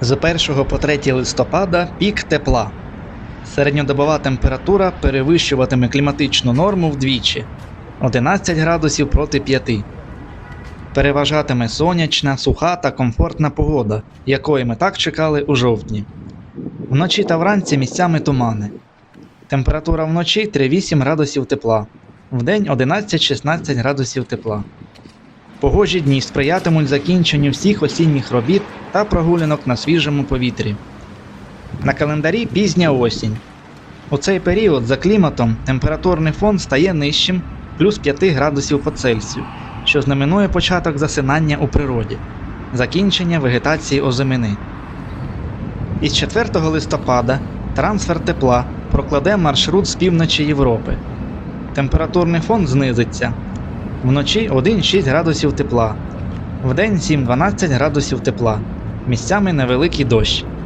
З 1 по 3 листопада пік тепла. Середньодобова температура перевищуватиме кліматичну норму вдвічі 11 градусів проти 5. Переважатиме сонячна, суха та комфортна погода, якої ми так чекали у жовтні. Вночі та вранці місцями тумани. Температура вночі 3-8 градусів тепла, вдень 11-16 градусів тепла. Погожі дні сприятимуть закінченню всіх осінніх робіт та прогулянок на свіжому повітрі. На календарі пізня осінь. У цей період за кліматом температурний фон стає нижчим плюс 5 градусів по Цельсію, що знаменує початок засинання у природі, закінчення вегетації озимини. Із 4 листопада трансфер тепла прокладе маршрут з півночі Європи. Температурний фон знизиться. Вночі 1-6 градусів тепла, вдень 7-12 градусів тепла, місцями невеликий дощ.